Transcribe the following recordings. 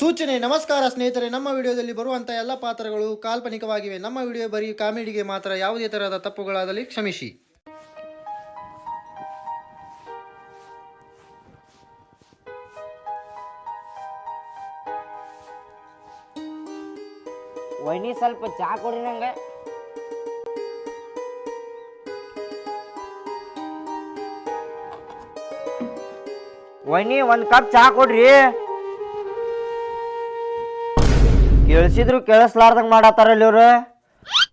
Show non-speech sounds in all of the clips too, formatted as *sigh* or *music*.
ಸೂಚನೆ, ನಮಸ್ಕಾರ ಸ್ನೇಹಿತರೆ, ನಮ್ಮ ವಿಡಿಯೋದಲ್ಲಿ ಬರುವಂಥ ಎಲ್ಲ ಪಾತ್ರಗಳು ಕಾಲ್ಪನಿಕವಾಗಿವೆ. ನಮ್ಮ ವಿಡಿಯೋ ಬರೀ ಕಾಮಿಡಿಗೆ ಮಾತ್ರ, ಯಾವುದೇ ತರಹದ ತಪ್ಪುಗಳಾದಲ್ಲಿ ಕ್ಷಮಿಸಿ. ವೈನಿ ಸ್ವಲ್ಪ ಚಾ ಕೊಡಿ ನಂಗೆ. ವೈನಿ ಒಂದು ಕಪ್ ಚಾ ಕೊಡ್ರಿ. ಕೇಳಿಸಿದ್ರು ಕೇಳಿಸ್ಲಾರ್ದಂಗ ಮಾಡತ್ತಾರಲ್ಲ ಇವ್ರು?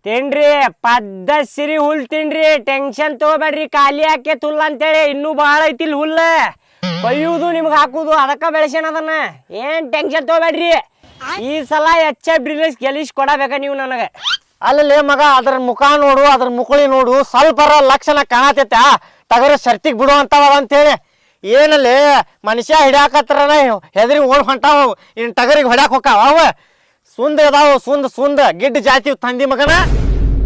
ತಿನ್ರಿ ಪದ್ದ ಸಿರಿ ಹುಲ್ ತಿನ್ರಿ ಟೆನ್ಷನ್ ತಗೋಬೇಡ್ರಿ ಖಾಲಿ ಹಾಕಿ ತುಲ್ ಅಂತೇಳಿ ಇನ್ನೂ ಬಹಳ ಐತಿ ಇಲ್ಲಿ ಹುಲ್ಲ. ಕೊಯ್ಯುವುದು ನಿಮ್ಗೆ ಹಾಕುದು ಅದಕ್ಕ ಬೆಳೆಸೇನ ಅದನ್ನ. ಏನ್ ಟೆನ್ಷನ್ ತಗೋಬೇಡ್ರಿ. ಈ ಸಲ ಎಚ್ ಎಫ್ ರಿಲೀಸ್ ಗೆಲಿಸ್ ಕೊಡಬೇಕ ನೀವು ನನಗೆ. ಅಲ್ಲಲ್ಲಿ ಮಗ ಅದ್ರ ಮುಖ ನೋಡು ಅದ್ರ ಮುಕುಳಿ ನೋಡು ಸ್ವಲ್ಪ ಲಕ್ಷಣ ಕಾಣತೈತ. ತಗರ ಸರ್ತಿಗ್ ಬಿಡು ಅಂತವ ಅಂತೇಳಿ. ಏನಲ್ಲಿ ಮನುಷ್ಯ ಹಿಡ್ಯಾಕತ್ರನ ಹೆದರಿ ಓಡ್ ಹೊಂಟಾವ ಇನ್ ಟಗರಿಗೆ ಹೊಡ್ಯಾಕ ಹೋಕಾವ ಅವ ಸುಂದ ಅದಾವ ಸುಂದ ಸುಂದ. ಗಿಡ್ಡ ಜಾತಿ ತಂದಿ ಮಗನ?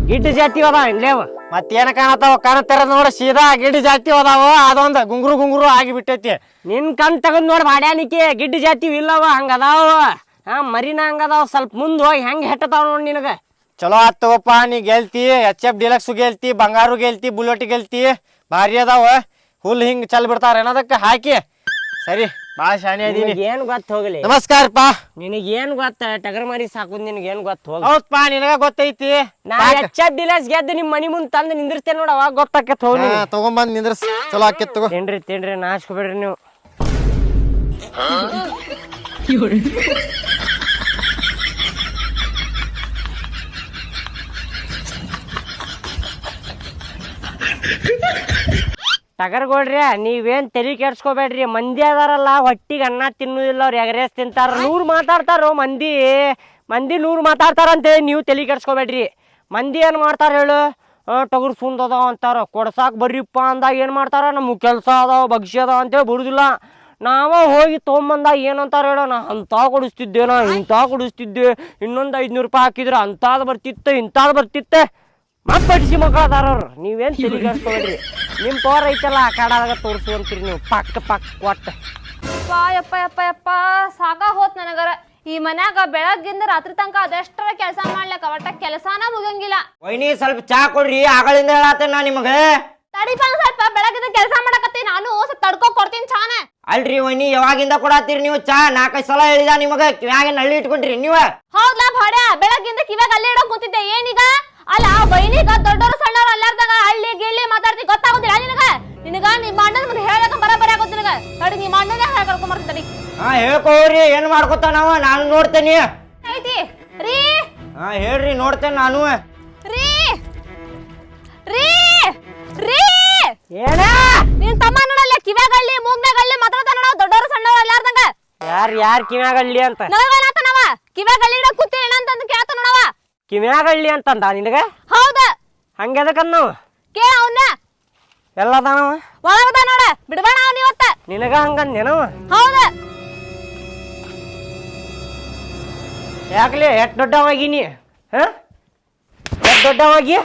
ಗಿಡ್ಡ ಜಾತಿ ಅದ ಇಲ್ಲೇವ ಮತ್ತೇನ ಕಾಣತಾವ? ಕಾಣತ್ತಾರ ನೋಡ ಸೀದಾ ಗಿಡ್ಡ ಜಾತಿ ಅದಾವ. ಅದೊಂದ ಗುಂಗುರು ಗುಂಗುರು ಆಗಿ ಬಿಟ್ಟೈತಿ ನಿನ್ ಕಣ್ ತಗೊಂಡ್ ನೋಡಿ ಮಾಡ್ಯಾನಿಕೆ ಗಿಡ್ಡ ಜಾತಿ ಇಲ್ಲವ ಹಂಗ ಅದಾವ. ಹಾ ಮರಿನ ಹಂಗ ಅದಾವ ಸ್ವಲ್ಪ ಮುಂದ್ ಹೋಗಿ ಹೆಂಗ್ ಹೆಟ್ಟತಾವ ನೋಡಿ ನಿನಗ? ಚಲೋ ಆತವಪ್ಪ ನೀ ಗೆಲ್ತಿ ಎಚ್ ಎಫ್ ಡಿಲಕ್ಸ್ ಗೆಲ್ತಿ ಬಂಗಾರು ಗೆಲ್ತಿ ಬುಲೆಟ್ ಗೆಲ್ತಿ. ಭಾರಿ ಅದಾವ. ಹುಲ್ ಹಿಂಗ್ ಚಲ್ ಬಿಡ್ತಾರ ಏನದಕ್ಕೆ ಹಾಕಿ. ಸರಿ. ಭಾಳ ಶಾನೆ ಅದೀನಿ. ಏನ್ ಗೊತ್ತ ಹೋಗಲಿ? ನಮಸ್ಕಾರಪ್ಪ ನಿನಗ್ ಏನ್ ಗೊತ್ತ? ಟಗರ್ ಮಾರಿ ಸಾಕು ನಿನಗ್ ಏನ್ ಗೊತ್ತ ಹೋಗ ಹೌದಪ್ಪ ನಿನಗ ಗೊತ್ತೈತಿ. ನಾ ಎಚ್ ಎಫ್ ಡಿಲಸ್ ಗೆದ್ದು ನಿಮ್ ಮನಿ ಮುಂದ್ ತಂದು ನಿಂದಿರ್ತೇನೆ ನೋಡ ಅವಾಗ ಗೊತ್ತಾಕತ್ ಹೋಗ್ಲಿ. ಹಾ, ತಗೊಂಬಂದ್ ನಿಂದ್ರಸ್. ಚಲೋ ಆಕೇತ್ ತಗೋ. ತಿನ್ರಿ ತಿನ್ರಿ ಬಿಡ್ರಿ ನೀವು. *laughs* ಟಗರ್ಗೊಳ್ರಿ ನೀವೇನ್ ತಲೆ ಕೆಡ್ಸ್ಕೋಬೇಡ್ರಿ, ಮಂದಿ ಅದಾರಲ್ಲ, ಹೊಟ್ಟಿಗೆ ಅನ್ನ ತಿನ್ನುವುದಿಲ್ಲ ಅವ್ರು ಎಗರೇಸ್ ತಿಂತಾರ, ನೂರು ಮಾತಾಡ್ತಾರ ಮಂದಿ? ಮಂದಿ ನೂರು ಮಾತಾಡ್ತಾರ ಅಂತೇಳಿ ನೀವು ತಲೆ ಕೆಡ್ಸ್ಕೋಬೇಡ್ರಿ. ಮಂದಿ ಏನು ಮಾಡ್ತಾರ ಹೇಳು? ಟಗರು ಸುಂದ್ ಅದಾವ ಅಂತಾರ, ಕೊಡ್ಸಾಕ್ ಬರ್ರಿಪ್ಪ ಅಂದಾಗ ಏನು ಮಾಡ್ತಾರ? ನಮ್ಗೆ ಕೆಲಸ ಅದಾವ, ಭಕ್ಷ್ಯ ಅದಾವ ಅಂತೇಳಿ ಬಿಡುದಿಲ್ಲ. ನಾವ ಹೋಗಿ ತೊಗೊಂಬಂದಾಗ ಏನಂತಾರ ಹೇಳೋ? ನಾ ಅಂತ ಕೊಡಿಸ್ತಿದ್ದೆ, ನಾ ಇಂಥ ಕೊಡಿಸ್ತಿದ್ದೆ, ಇನ್ನೊಂದು ಐದ್ನೂರು ರೂಪಾಯಿ ಹಾಕಿದ್ರೆ ಅಂತಾದ್ ಬರ್ತಿತ್ತು ಇಂತಾದ್ ಬರ್ತಿತ್ತೆ. ಮತ್ತೆ ಬಡಿಸಿ ಮಕ್ಕಳು ಅದಾರ ಅವ್ರು ನೀವೇನ್ ತಿಳಿಗಾಡ್ಸ್ಕೊಬೇಡ್ರಿ ನಿಮ್ ಪವರ್ ಐತಲ್ಲ ಆ ಕಾಡಾದಾಗ ತೋರಿಸಿ ಅಂತೀರಿ ನೀವು. ಪಕ್ಕ ಪಕ್ಕ ಕೊಟ್ಟ. ಯಪ್ಪ ಯಪ್ಪ ಯಪ್ಪ ಯಪ್ಪ ಸಾಕ ಹೋತ್ ನನಗರ. ಈ ಮನ್ಯಾಗ ಬೆಳಗ್ಗಿಂದ ರಾತ್ರಿ ತನಕ ಅದೆಷ್ಟರ ಕೆಲಸ ಮಾಡ್ಲಕ್ಕ? ಒಟ್ಟ ಕೆಲಸಾನ ಮುಗಂಗಿಲ್ಲ ವೈನಿ ಸ್ವಲ್ಪ ಚಾ ಕೊಡ್ರಿ ಆಗಳಿಂದ ಹೇಳತ್ತೇನೆ ನಾ ನಿಮಗೆ? ತಡಿಪ ಒಂದ್ ಸ್ವಲ್ಪ ಬೆಳಗ್ಗಿಂದ ಕೆಲಸ ಮಾಡಕತ್ತಿ ನಾನು ಸ್ವಲ್ಪ ತಡ್ಕೊ ಕೊಡ್ತೀನಿ ಚಾನ. ಅಲ್ರಿ ವೈನಿ ಯಾವಾಗಿಂದ ಕೊಡತ್ತೀರಿ ನೀವು ಚಾ? ನಾಲ್ಕೈದು ಸಲ ಹೇಳಿದ ನಿಮಗೆ ಕಿವ್ಯಾಗ ನಳ್ಳಿ ಇಟ್ಕೊಂಡ್ರಿ ನೀವು? ಹೌದ್ಲಾ ಭಾಡ್ಯ ಬೆಳಗ್ಗಿಂದ ಕಿವ್ಯಾಗ ಅಲ್ಲಿ ಇಡೋ ಕೂತಿದ್ದೆ. ಏನೀಗ? ಅಲ್ಲ ಬೈನಿಗ ದೊಡ್ಡವರು ಸಣ್ಣವರು ಅಲ್ಲಾರ್ದಾಗ ಹಳ್ಳಿ ಗಿಳ್ಳಿ ಮಾತಾಡ್ತಿ ಗೊತ್ತಾಗೋದಿಲ್ಲ ನಿನಗ? ನಿನಗ ನಿಮ್ಮ ಅಣ್ಣನ ಮುಂದೆ ಹೇಳಕ ಬರಬರಿ ಆಗೋದು ನಿನಗ? ತಡಿ ನಿಮ್ಮ ಅಣ್ಣನೇ ಹೇಳ ಕರ್ಕೊಂಡ್ ಬರ್ತೀನಿ ಹಾ ಹೇಳ್ಕೋರಿ ಏನ್ ಮಾಡ್ಕೊತಾನವ ನಾನು ನೋಡ್ತೇನೆ. ಐತಿ ರೀ. ಹಾ ಹೇಳ್ರಿ ನೋಡ್ತೇನೆ ನಾನು. ರೀ. ರೀ. ರೀ. ಏನ? ನಿನ್ ತಮ್ಮ ನೋಡಲ್ಲ ಕಿವ್ಯಾಗಳ್ಳಿ ಮೂಗ್ನಾಗಳ್ಳಿ ಮಾತಾಡ್ತಾನ ನಾವು ದೊಡ್ಡವರು ಸಣ್ಣವರು ಅಲ್ಲಾರ್ದಂಗ. ಯಾರ್ ಯಾರ್ ಕಿವ್ಯಾಗಳ್ಳಿ ಅಂತ? ನನಗೇನಾತನವ ಕಿವ್ಯಾಗಳ್ಳಿ ಕೂತಿ ಏನಂತ ಕಿವ್ಯಾಗಳ್ಳಿ ಅಂತಂದ ನಿನಗ? ಹೌದ. ಹಂಗೆದಕ್ಕನ್ನವ ಕೇಳ ಅವನ್ನ. ಎಲ್ಲದಾನವ? ಒಳಗದ ನೋಡ ಬಿಡಬೇಡ ನೀವತ್ತ ಇವತ್ತ. ನಿನಗ ಹಂಗಂದೇನವ ಹೌದ. ಯಾಕಲೆ ಎಟ್ ದೊಡ್ಡವಾಗಿ ನೀ ಹ? ಎಟ್ ದೊಡ್ಡವಾಗಿ?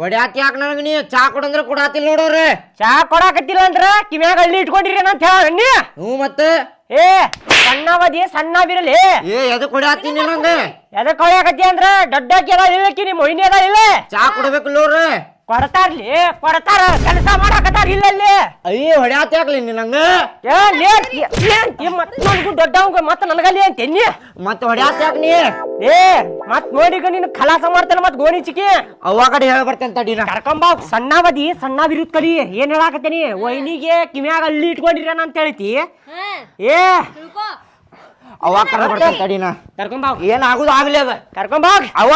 ಹೊಡ್ಯಾತ್ ಯಾಕೆ ನನಗೆ ನೀ ಚಾ ಕೊಡಂದ್ರೆ ಕೊಡಾತಿಲ್ಲ ನೋಡೋರೆ? ಚಾ ಕೊಡಾಕತ್ತಿಲ್ಲ ಅಂದ್ರ ಕಿವ್ಯಾಗ ಹಳ್ಳಿ ಇಟ್ಕೊಂಡಿರಿ ಅಂತ ಹೇಳ ನೀ. ಹ್ಞೂ ಮತ್ತೆ. ಏ ಸಣ್ಣವದಿ ಸಣ್ಣ ಬಿರಲಿ ಏ ಎದಕ್ ಕೊಡಾತೀನಿ ನಂಗೆ ಎದಕ್ ಕೊಡಾಕತ್ತಿ ಅಂದ್ರ ದೊಡ್ಡಕ್ಕೆ ಅದ ಇಲ್ಲಕ್ಕಿ ನಿಮ್ಮ ಮೊಯ್ನಿ ಅದ ಇಲ್ಲ ಚಾ ಕೊಡ್ಬೇಕು ನೋಡ್ರಿ ಕೊಡ್ತಾರ್ಲಿ ಕೊಡ್ತಾರ ಕೆಲಸ ಮಾಡಾಕತ್ತಾರ ಇಲ್ಲಲ್ಲಿ. ಅಯ್ಯ ಹೊಡ್ಯಾತ್ ಯಾಕ್ಲಿ ನಂಗ ನನಗೂ ದೊಡ್ಡವಂಗ ಮತ್ತ ನನಗಲ್ಲಿ ಅಂತ ಮತ್ತ ಹೊಡ್ಯಾತ್ ನೀ? ಏ ಮತ್ ನೋಡಿಗ ನೀನು ಖಲಾಸ ಮಾಡ್ತಾನ ಮತ್ ಗೋಣಿ ಚಿಕ್ಕಿ. ಅವಾಗಡೆ ಕಡೆ ಹೇಳ ಬರ್ತೇನೆ ತಡಿನ ಕರ್ಕೊಂಬಾ ಸಣ್ಣ ಬದಿ ಸಣ್ಣ ಬಿರುತ್ ಕಲಿ. ಏನ್ ಹೇಳಾಕತ್ತೀನಿ ಒಯ್ನಿಗೆ ಕಿಮ್ಯಾಗ ಅಲ್ಲಿ ಇಟ್ಕೊಂಡಿರೇನ ಅಂತ ಹೇಳ್ತಿ. ಏ. ಅವಾಗ ಕರ ಬರ್ತೇನೆ ತಡಿನ ಕರ್ಕೊಂಬಾ ಏನ್ ಆಗುದು ಆಗ್ಲಿ ಅದ. ಕರ್ಕೊಂಬಾ ಅವ್ವ.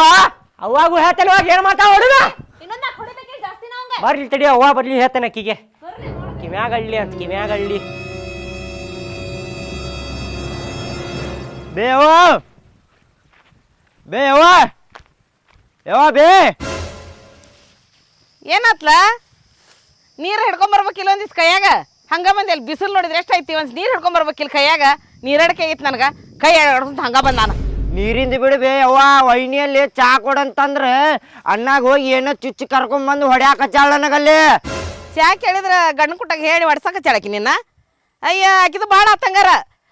ಅವ್ವಾಗೂ ಹೇಳ್ತಾನೆ ಅವಾಗ ಏನ್ ಮಾತಾ ಹುಡುಗ. ಇನ್ನೊಂದ ಬರ್ಲಿ. ತಡಿ ಅವ್ವ ಬರ್ಲಿ ಹೇಳ್ತಾನೆ ಅಕ್ಕಿಗೆ. ಕಿವ್ಯಾಗಳ್ಳಿ ಅಂತ ಕಿವ್ಯಾಗಳ್ಳಿ. ಬೇ ಯವ್ವ ಬೇ ಯವ್ವ ಯವ್ವ ಬೇ. ಏನತ್ಲ? ನೀರು ಹಿಡ್ಕೊಂಬರ್ಬೇಕಿಲ್ಲ ಒಂದಿಸ್ ಕೈಯಾಗ? ಹಂಗ ಬಂದೆ ಅಲ್ಲಿ ಬಿಸಿಲು ನೋಡಿದ್ರೆ ಎಷ್ಟ್ ಐತಿ ಒಂದ್ ನೀರು ಹಿಡ್ಕೊಂಬರ್ಬೇಕಿಲ್ಲ ಕೈಯಾಗ? ನೀರಡಕೆ ಐತಿ ನನಗ. ಕೈ ಆಡ್ಕೊಂತ ಹಂಗ ಬಂದ ನಾನು. ನೀರಿಂದ ಬಿಡ್ಬೇ, ಅವ್ವ, ವೈನಿಯಲ್ಲಿ ಚಾ ಕೊಡಂತಂದ್ರ ಅಣ್ಣಾಗ ಹೋಗಿ ಏನೋ ಚುಚ್ಚಿ ಕರ್ಕೊಂಬಂದು ಹೊಡ್ಯಾಕಚ್ಚಾಳ ನನಗಲ್ಲಿ. ಚಾ ಕೇಳಿದ್ರ ಗಂಡ ಕುಟ್ಟಾಗ ಹೇಳಿ ಹೊಡ್ಸಕ ಚಾಳಕಿ ನಿನ್ನ? ಅಯ್ಯ, ಆಕಿದು ಭಾಳ ಆತಂಗಾರ.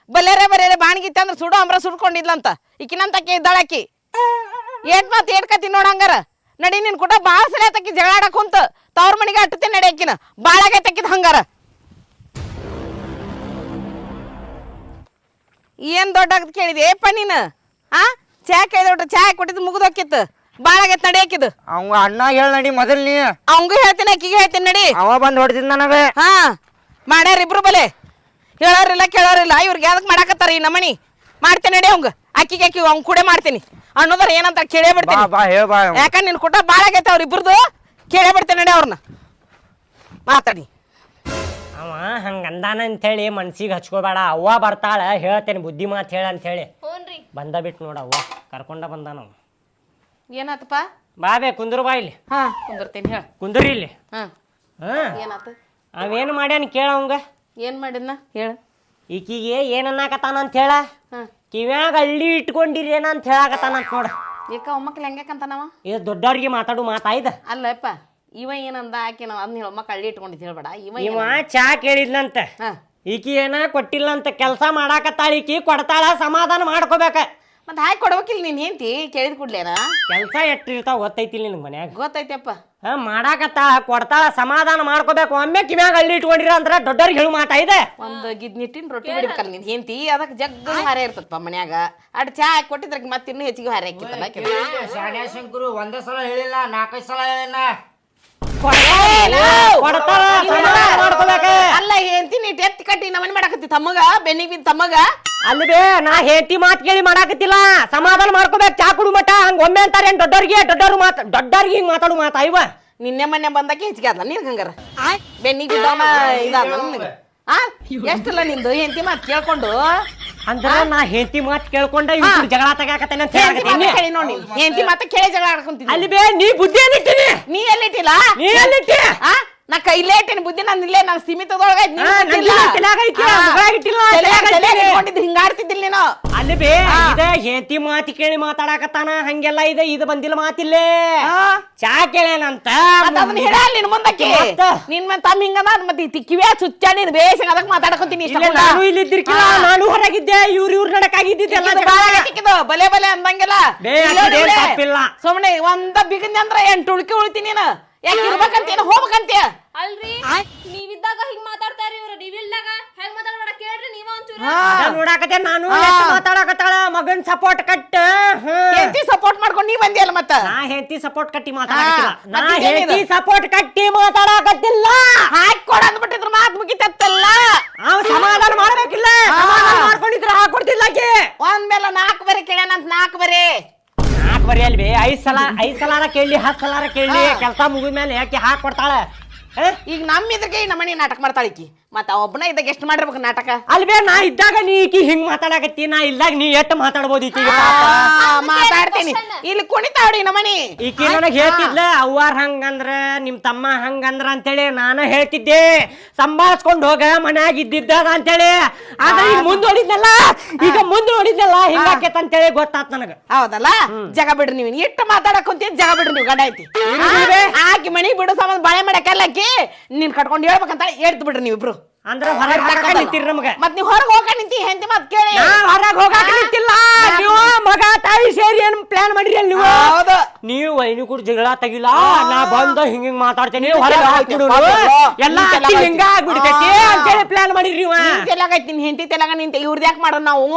ಬಲ್ಲೇರೆ ಬರೇರೆ ಬಾಣಿಗಿತ್ತ ಅಂದ್ರೆ ಸುಡು ಅಂಬ್ರ ಸುಡ್ಕೊಂಡಿದ್ಲಂತ. ಈಕಿನಂತಕ್ಕೆ ಇದ್ದಾಳಾಕಿ ಏಟ್ ಮಾತು ಏಟ್ ನೋಡಂಗಾರ ನಡಿ, ನಿನ್ ಕೂಡ ಭಾಳ ಸಲ ತಕ್ಕಿ ಜಗಳಾಡ ಕುಂತ. ತವ್ರ ಮನಿಗೆ ಅಟ್ಟತೆ ನಡಿ ಆಕಿನ. ತಕ್ಕಿದ ಹಂಗಾರ. ಏನ್ ದೊಡ್ಡಾಗದ್ ಕೇಳಿದೆ? ಏಪ್ಪ ನೀನು. ಆ? ಚಾ ಕೇಳಿದ್ರೆ ಚಾ ಕೊಟ್ಟಿದ್ದು ಮುಗಿದೋಕಿತ್ತು ಬಾಳಾಗೈತ್ ನಡಿ ಆಕಿದು. ಅವ ಅಣ್ಣ ಹೇಳ ನಡಿ ಮೊದಲ್ ನೀ. ಅವಂಗೂ ಹೇಳ್ತೀನಿ ಆಕಿಗೆ ಹೇಳ್ತೀನಿ ನಡಿ. ಅವ ಬಂದ್ ಹೊಡ್ತಿದ್ ನನಗೆ. ಹಾ ಮಾಡ್ಯಾರ ಇಬ್ರು ಬಲೆ. ಹೇಳೋರಿಲ್ಲ ಕೇಳೋರಿಲ್ಲ. ಇವ್ರಿಗೆ ಯಾವ್ದಕ್ ಮಾಡಾಕತ್ತಾರ ಈ ನಮನಿ ಮಾಡ್ತೀನಿ ನಡಿ ಅವಂಗ. ಅಕ್ಕಿಗೆ ಅಕ್ಕಿ ಅವ್ನ್ ಕೂಡೆ ಮಾಡ್ತೀನಿ. ಅನ್ನೋದಾರ ಏನಂತ ಕೇಳೇ ಬಾ ಬಿಡ್ತೀನಿ. ಬಾ ಹೇಳ ಬಾ ಯಾಕಂದ್ರೆ ನಿನ್ ಕುಟ ಭಾಳ ಆಗೈತೆ ಅವ್ರ ಇಬ್ರದು? ಕೇಳೇ ಬಿಡ್ತೀನಿ ನಡಿ ಅವ್ರನ್ನ ಮಾತಾಡಿ. ಅವ ಹಂಗಂದಾನ ಅಂತೇಳಿ ಮನ್ಸಿಗೆ ಹಚ್ಕೋಬೇಡ. ಅವ್ವ ಬರ್ತಾಳ ಹೇಳ್ತೇನೆ ಬುದ್ಧಿ ಮಾತು ಹೇಳ. ಅಂತೇಳಿ ಹ್ಞೂನ್ರಿ ಬಂದ ಬಿಟ್ಟು ನೋಡವ್ವ ಕರ್ಕೊಂಡ ಬಂದ ನಾವು ಏನಾತಪ್ಪ? ಬೇ ಕುಂದ್ರು ಬಾ ಇಲ್ಲಿ. ಹಾ ಕುಂದಿರ್ತೀನಿ ಹೇಳ. ಕುಂದ್ರಿ ಇಲ್ಲಿ. ಹಾ. ಹಾ. ಏನಾತ? ಅವೇನು ಮಾಡ್ಯಾನ ಕೇಳ ಅವಂಗ? ಏನ್ ಮಾಡಿದ್ನ? ಹೇಳ. ಈಕಿಗೆ ಏನನ್ನಾಕತ್ತಾನ ಅಂತ ಹೇಳ? ಹಾ. ಕಿವ್ಯಾಗ ಹಳ್ಳಿ ಇಟ್ಕೊಂಡಿರಿ ಏನ ಅಂತ ಹೇಳಾಕತ್ತಾನ ಅಂತ ನೋಡ. ಏಕ ಒಮ್ಮಕ್ಳು ಹೆಂಗ್ಯಾಕಂತಾನವ ಇದು ದೊಡ್ಡವ್ರಿಗೆ ಮಾತಾಡು ಮಾತಾಯ್ದ. ಅಲ್ಲಪ್ಪ ಇವ ಏನಂದ ಆಕೆ ನಾವು ಅದನ್ನ ಹೇಳ ಮಕ್ಕ ಹಳ್ಳಿ ಇಟ್ಕೊಂಡಿದ್ದು ಹೇಳ್ಬೇಡ ಇವ ಇವ ಚಾ ಕೇಳಿದ್ನಂತ. ಹಾ. ಈಕಿ ಏನ ಕೊಟ್ಟಿಲ್ಲ ಅಂತ ಕೆಲಸ ಮಾಡಾಕತ್ತಾಳ ಈಕಿ ಕೊಡ್ತಾಳ ಸಮಾಧಾನ ಮಾಡ್ಕೋಬೇಕ. ಮತ್ತೆ ಹಾಕಿ ಕೊಡ್ಬೇಕಿಲ್ಲ ನೀನು ಹೆಂಡತಿ? ಕೇಳಿದ್ ಕೂಡ್ಲೇನ ಕೆಲಸ ಎಷ್ಟಿರ್ತಾವ ಗೊತ್ತೈತಿಲ್ಲ ನಿನಗೆ ಮನ್ಯಾಗ? ಗೊತ್ತೈತಪ್ಪ. ಹಾ ಮಾಡಾಕತ್ತಾಳ ಕೊಡ್ತಾಳ ಸಮಾಧಾನ ಮಾಡ್ಕೋಬೇಕು. ಒಮ್ಮೆ ಕಿವ್ಯಾಗ ಅಲ್ಲಿ ಇಟ್ಕೊಂಡಿರ ಅಂದ್ರ ದೊಡ್ಡವ್ರಿಗೆ ಹೇಳು ಇದೆ. ಒಂದ್ ಗಿದ್ನಿಟ್ಟಿನ ರೊಟ್ಟಿ ಬಿಡ್ಬೇಕಲ್ಲ ನೀನ್ ಹೆಂಡತಿ. ಅದಕ್ಕೆ ಜಗ್ಗ ಹಾರೆ ಇರ್ತದಪ್ಪ ಮನ್ಯಾಗ. ಅಡ್ ಚಾ ಹಾಕಿ ಕೊಟ್ಟಿದ್ರಕ್ಕೆ ಮತ್ತೆ ಇನ್ನೂ ಹೆಚ್ಚಿಗೆ ಹಾರೆ ಹಾಕಿತ್ತಲ್ಲ ಶಂಕರು ಒಂದೇ ಸಲ ಹೇಳಿಲ್ಲ ನಾಲ್ಕೈದು ಸಲ ಹೇಳಿಲ್ಲ. ಕೊಡ್ತಾಳ ಸಮಾಧಾನ ಮಾಡ್ಕೋಬೇಕ. ಹೆಂತಿ ನೀ ಎತ್ತಿ ಕಟ್ಟಿ ನಮನ್ ಮಾಡಾಕತ್ತಿ ತಮ್ಮಗ ಬೆನ್ನಿಗೆ ಬಿದ್ದ ತಮ್ಮಗ? ಅಲ್ಲಿ ಬೇ ನಾ ಹೆಂಡತಿ ಮಾತ್ ಕೇಳಿ ಮಾಡಾಕತ್ತಿಲ್ಲ. ಸಮಾಧಾನ ಮಾಡ್ಕೋಬೇಕು ಚಾ ಕುಡು ಮಠ. ಹಂಗ ಒಮ್ಮೆ ಅಂತಾರೆ ಏನ್ ದೊಡ್ಡವ್ರಿಗೆ? ದೊಡ್ಡವ್ರು ಮಾತ ದೊಡ್ಡವ್ರಿಗೆ ಹಿಂಗ್ ಮಾತಾಡು ಮಾತಾ ಇವ ನಿನ್ನೆ ಮೊನ್ನೆ ಬಂದಕ್ಕೆ ಹೆಚ್ಚಿಗೆ ಅದ ನೀನ್ ಹಂಗಾರ ಬೆನ್ನಿಗೆ ಬಿದ್ದವನ ಇದಾದ ನಿನಗೆ? ಆ? ಎಷ್ಟಲ್ಲ ನಿಂದು ಹೆಂಡತಿ ಮಾತು ಕೇಳ್ಕೊಂಡು? ಅಂದ್ರ ನಾ ಹೆಂಡತಿ ಮಾತ್ ಕೇಳ್ಕೊಂಡ ಇವ್ರು ಜಗಳ ತಗಾಕತ್ತೇನೆ ಅಂತ ಹೇಳಿ ನೋಡಿ ಹೆಂಡತಿ ಮಾತ ಕೇಳಿ ಜಗಳ ಆಡ್ಕೊಂತೀನಿ ಅಲ್ಲಿ ಬೇ ನೀ ಬುದ್ಧಿ ಎಲ್ಲಿಟ್ಟಿನಿ ನೀ ಎಲ್ಲಿಟ್ಟಿಲ್ಲ? ನೀ ಎಲ್ಲಿಟ್ಟಿ? ಆ? ನಾ ಕೈಲೇ ಇಟ್ಟಿನಿ ಬುದ್ಧಿ ನಾನು ಇಲ್ಲೇ ನಾನು ಸೀಮಿತದೊಳಗೆ ಐತಿ, ನೀನ್ ಆ, ಗೊತ್ತಿಲ್ಲ. ನಂದಿನ ತಲ್ಯಾಗ ಐತಿ, ಇಟ್ಟಿಲ್ಲ, ತಲ್ಯಾಗ- ತಲ್ಯಾಗ ತಲ್ಯಾಗ ಇಟ್ಟಿನಿ. ಇಟ್ಕೊಂಡಿದ್ದು ಹಿಂಗಾಡ್ತಿದ್ದಿಲ್ಲ ನೀನು. ಅಲ್ಲಿ ಬೇ ಇದ ಹೆಂಡತಿ ಮಾತಿ ಕೇಳಿ ಮಾತಾಡಕತ್ತಾನ ಹಂಗೆಲ್ಲ ಇದೆ ಇದು ಬಂದಿಲ್ಲ ಮಾತಿಲ್ಲೇ. ಚಾ ಕೇಳೇನಂತ? ಅದನ್ನ ಹೇಳ ನಿನ್ ಮುಂದಕ್ಕೆ? ನಿನ್ ಮತ್ತೆ ತಮ್ಮ ಹಿಂಗದ ಮತ್ತೆ ಕಿವಿಯ ಚುಚ್ಚ ನೀನ್ ಬೇಸ ಅದಕ್ಕೆ ಮಾತಾಡ್ಕೊಂತೀನಿ ನಾನು ಇಲ್ಲಿ ಇದ್ದಿರ್ಕಿಲ್ಲ ನಾನು ಹೊರಗಿದ್ದೆ ಇವ್ರು ಇವ್ರ ನಡಕಾಗಿದ್ದಿದ್ದೆಲ್ಲ ಬಲೆ ಬಲೆ ಅಂದಂಗೆಲ್ಲ. ಸುಮ್ಮನೆ ಒಂದ ಬಿಗಂದಿ ಅಂದ್ರ ಎಂಟು ಉಳ್ಕಿ ಉಳಿತೀನಿ ನೀನು. ಯಾಕೆ ಇರ್ಬೇಕಂತೀನ? ಹೋಗ್ಬೇಕಂತೀಯ ಅಲ್ರಿ? ನೀವಿದ್ದಾಗ ಹಿಂಗ್ ಮಾತಾಡ್ತಾರಿ ಇವ್ರ. ನೀವಿಲ್ದಾಗ ಹೆಂಗ್ ಮಾತಾಡ್ಬೇಡ ಕೇಳ್ರಿ ನೀವ ಒಂಚೂರು. ನೋಡಾಕತ್ತೆ ನಾನು ಎಷ್ಟ್ ಮಾತಾಡಕತ್ತಾಳ? ಮಗನ್ ಸಪೋರ್ಟ್ ಕಟ್. ಹೆಂಡತಿ ಸಪೋರ್ಟ್ ಮಾಡ್ಕೊಂಡು ನೀ ಬಂದಿಯಲ್ಲ ಮತ್ತ? ನಾ ಹೆಂಡತಿ ಸಪೋರ್ಟ್ ಕಟ್ಟಿ ಮಾತಾಡಕತ್ತಿಲ್ಲ. ನಾ ಹೆಂಡತಿ ಸಪೋರ್ಟ್ ಕಟ್ಟಿ ಮಾತಾಡಕತ್ತಿಲ್ಲ. ಹಾಕಿ ಕೊಡ ಅಂದ್ಬಿಟ್ಟಿದ್ರ ಮಾತ್ ಮುಗಿತತ್ತಲ್ಲ? ಅವ್ ಸಮಾಧಾನ ಮಾಡ್ಬೇಕಿಲ್ಲ. ಸಮಾಧಾನ ಮಾಡ್ಕೊಂಡಿದ್ರ ಹಾಕೊಡ್ತಿಲ್ಲ ಆಕಿ. ಒಂದ್ ಮೇಲೆ ನಾಲ್ಕು ಬರೀ ಕೇಳ್ಯಾನಂತ ನಾಲ್ಕು ಬರೀ. ನಾಲ್ಕು ಬರಿ ಅಲ್ವಿ? ಐದ್ ಸಲ ಐದ್ ಸಲಾರ ಕೇಳಿ ಹತ್ತು ಸಲಾರ ಕೇಳಿ ಕೆಲಸ ಮುಗಿದ ಮೇಲೆ ಯಾಕೆ ಹಾಕಿ ಕೊಡ್ತಾಳ? ಈಗ ನಮ್ಮ ಇದ್ರಿಗೆ ನಮ್ಮನೆ ನಾಟಕ ಮಾಡ್ತಾಳಿಕಿ ಮತ್ತ ಒಬ್ಬನ ಇದ್ದಾಗ ಎಷ್ಟು ಮಾಡಿರ್ಬೇಕು ನಾಟಕ? ಅಲ್ವೇ ನಾ ಇದ್ದಾಗ ನೀ ಈಕಿ ಹಿಂಗ್ ಮಾತಾಡಕತ್ತಿ ನಾ ಇಲ್ದಾಗ ನೀ ಎಷ್ಟ್ ಮಾತಾಡ್ಬೋದು ಈಕಿ? ಆ, ಮಾತಾಡ್ತೀನಿ. ಇಲ್ಲಿ ಕುಣಿತಾವಡಿ ನಮ್ಮನಿ ಈಕಿ ನನಗೆ ಹೇಳ್ತಿದ್ಲ ಅವ್ವಾರ್ ಹಂಗಂದ್ರ ನಿಮ್ ತಮ್ಮ ಹಂಗಂದ್ರ ಅಂತೇಳಿ ನಾನು ಹೇಳ್ತಿದ್ದೆ. ಸಂಭಾಳಿಸ್ಕೊಂಡು ಹೋಗ ಮನ್ಯಾಗ ಇದ್ದಿದ್ದಾಗ ಅಂತೇಳಿ. ಆದ್ರೆ ಈಗ ಮುಂದ್ ನೋಡಿದ್ನಲ್ಲ ಈಗ ಮುಂದ್ ನೋಡಿದ್ನಲ್ಲ ಹಿಂಗಾಕೇತ್ ಅಂತೇಳಿ ಗೊತ್ತಾತ್ ನನಗ. ಹೌದಲ್ಲ? ಜಗ ಬಿಡ್ರಿ ನೀವು ಎಷ್ಟು ಮಾತಾಡಕ್ ಜಗ ಬಿಡ್ರಿ ನೀವು ಗಡ ಐತಿ ಇರ್ಲಿ. ಆಕಿ ಮನಿ ಬಿಡು ಸಂಬಂಧ ಬಾಳೆ ಮಾಡಕ್ಕಲ್ಲ ನಿನ್ ನೀನ್ ಕಟ್ಕೊಂಡು ಹೇಳ್ಬೇಕಂತ ಹೇಳ್ತು ಬಿಡ್ರಿ ನೀವು ಇಬ್ರು ಅಂದ್ರ ಹೊರಗೆ ಹಾಕ ನಿಂತಿರ್ ನಮಗ. ಮತ್ ನೀವು ಹೊರಗೆ ಹೋಗ ನಿಂತಿ ಹೆಂಡತಿ ಮತ್ ಕೇಳಿ. ಹೊರಗೆ ಹೊರಗ್ ಹೋಗಾಕ ನಿಂತಿಲ್ಲ. ನೀವು ಮಗ ತಾಯಿ ಸೇರಿ ಏನ್ ಪ್ಲಾನ್ ಮಾಡಿರಿ ಅಲ್ಲಿ ನೀವು? ಹೌದು. ನೀವು ವೈನಿ ಕೂಡ ಜಗಳ ತೆಗಿಲ್ಲ. ನಾ ಬಂದ ಹಿಂಗ ಹಿಂಗ್ ಮಾತಾಡ್ತೇನೆ. ಹೊರಗೆ ಹಿಂಗೆಲ್ಲ ಹಾಕ್ಬಿಡು ಎಲ್ಲ ಅತ್ತಿ ಐತೆ. ಹಿಂಗ ಆಗ್ಬಿಡ್ತೈತಿ. ಅಂತೇಳಿ ಪ್ಲಾನ್ ಮಾಡಿರಿ ನೀವು. ನಿಮ್ ತೆಲಾಗೈತಿ ನಿನ್ ಹೆಂಡತಿ ತೆಲಾಗ ನಿಂತ ಇವ್ರದ್ ಯಾಕೆ ಮಾಡೋಣ ನಾವು?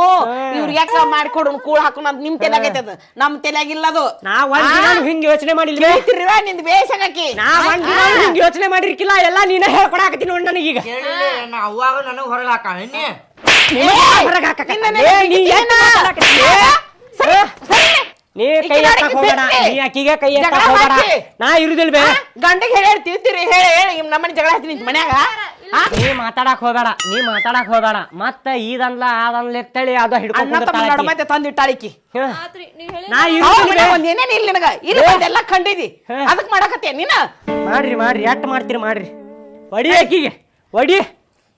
ಇವ್ರಿಗೆ ಯಾಕೆ ಮಾಡ್ಕೊಡು ಕೂಳ್ ಹಾಕೋಣ ಅಂತ ನಿಮ್ ತೆಲಾಗೈತೆ ಅದು. ನಮ್ ತೆಲಾಗಿಲ್ಲ ಅದು ನಾ ಒಂದ್ ದಿನ ಹಿಂಗ್ ಯೋಚನೆ ಮಾಡಿಲ್ಲ ನಿಂದ ನಿಂದ್ ಬೇಸಾಕಿ ನಾ ಒಂದ್ ದಿನ ಹಿಂಗ್ ಯೋಚನೆ ಮಾಡಿರ್ಕಿಲ್ಲ. ಎಲ್ಲ ನೀನ ಹೇಳ್ಕೊಡಾಕತ್ತೀನಿ ನೋಡ್ ನನಗೀಗ. ನಾ ಅವ್ವಾಗ ನನಗೆ ಹೊರಗೆ ನೀ ನೀ ಕೈ ಎತ್ತಕ್ ಹೋಗ್ಬೇಡ. ನೀ ಅಕ್ಕಿಗೆ ಕೈ ಎತ್ತಕ್ ಜಗಳ ಹೋಗ್ಬೇಡ. ಹಾಕಿ. ನಾ ಇರುದಿಲ್ ಬೇ ಗಂಡಿಗೆ ಹೇಳಿ ತಿಂತೀರಿ ತಿಳ್ತೀರಿ ಹೇಳಿ ಹೇಳಿ. ಇವ್ ನಮ್ಮನೆ ಜಗಳ ಹತ್ತೀನಿ ಮನ್ಯಾಗ. ಆ? ನೀ ಮಾತಾಡಕ್ ಹೋಗಬೇಡ ನೀ ಮಾತಾಡಕ್ ಹೋಗಬೇಡ. ಮತ್ತ ಈದನ್ಲ ಅದನ್ಲ ಎತ್ತಳಿ ಅದು ಹಿಡ್ಕೊಂಡ್ ಮತ್ತೆ ತಂದಿಟ್ಟಾಳಿಕಿ ನಾ ಒಂದ್ ಏನೇನ್ ಇಲ್ಲ ನಿನಗ? ಇಲ್ಲ ಕಂಡಿದಿ. ಹೇ. ಅದಕ್ ಮಾಡಕತ್ತೀಯ ನೀನ? ಮಾಡ್ರಿ ಮಾಡ್ರಿ. ಎಟ್ ಮಾಡ್ತೀರಿ ಮಾಡ್ರಿ. ಒಡಿ ಅಕ್ಕಿಗೆ ಹೊಡಿ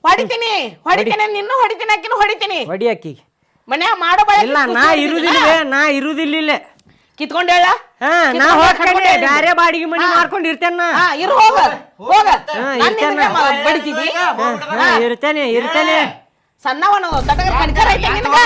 ಹೊಡಿತೀನಿ ಹೊಡಿತೀನಿ ನಿನ್ನೂ ಹೊಡಿತೀನಿ ಆಕಿನೂ ಹೊಡಿತೀನಿ. ಹೊಡಿ ಅಕ್ಕಿಗೆ ಮನ್ಯಾಗ ಮಾಡೋ ಬಳೆ ಇಲ್ಲ ನಾ ಇರುದಿಲ್ಲ ನಾ ಇರುದಿಲ್ಲ ಇಲ್ಲೇ ಕಿತ್ಕೊಂಡ್ ಹೇಳ. ಹಾ ನಾ ಹೋಗ್ತೇನೆ ಬ್ಯಾರೆ ಬಾಡಿಗೆ ಮನೆ ಮಾಡ್ಕೊಂಡು ಇರ್ತೇನೆ ನಾ. ಹಾ ಇರು ಹೋಗ ಹೋಗ. ಇರ್ತೇನೆ. ಬಡಿತಿದ್ದಿ. ಹಾ, ಇರ್ತೇನೆ ಇರ್ತೇನೆ. ಸಣ್ಣವನು ತಟಗ ಕಡ್ಕರ ಐತೆ ನಿನಗ?